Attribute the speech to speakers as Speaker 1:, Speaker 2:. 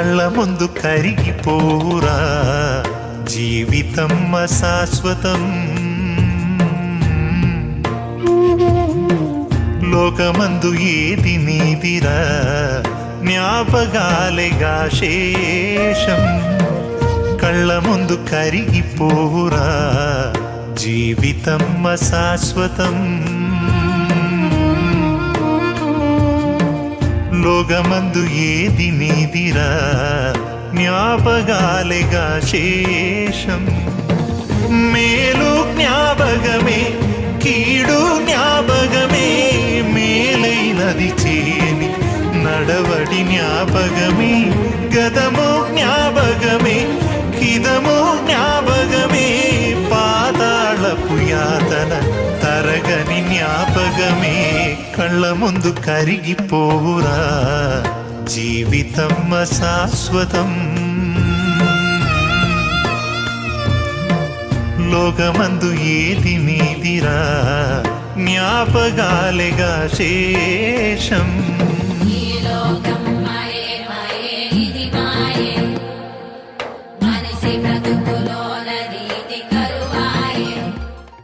Speaker 1: కళ్ళ ముందు కరిగిపోరా జీవితం శాశ్వతం లోకమందు ఏది నీదిరా. జ్ఞాపకాలేగా శేషం. కళ్ళ ముందు కరిగిపోరా జీవితం శాశ్వతం లోకమందు ఏది నీదిరా? జ్ఞాపగాలేగా శేషం. మేలు జ్ఞాపకమే కీడు జ్ఞాపకమే మేలైనది చేయని నడవడి జ్ఞాపకమే గతము జ్ఞాపకమే కిదము జ్ఞాపకమే పాతాళపు యాతన కరగని జ్ఞాపకమే కళ్ళ ముందు కరిగిపోవురా. జీవితం శాశ్వతం లోకమందు ఏది నీదిరా. జ్ఞాపగాలేగా శేషం.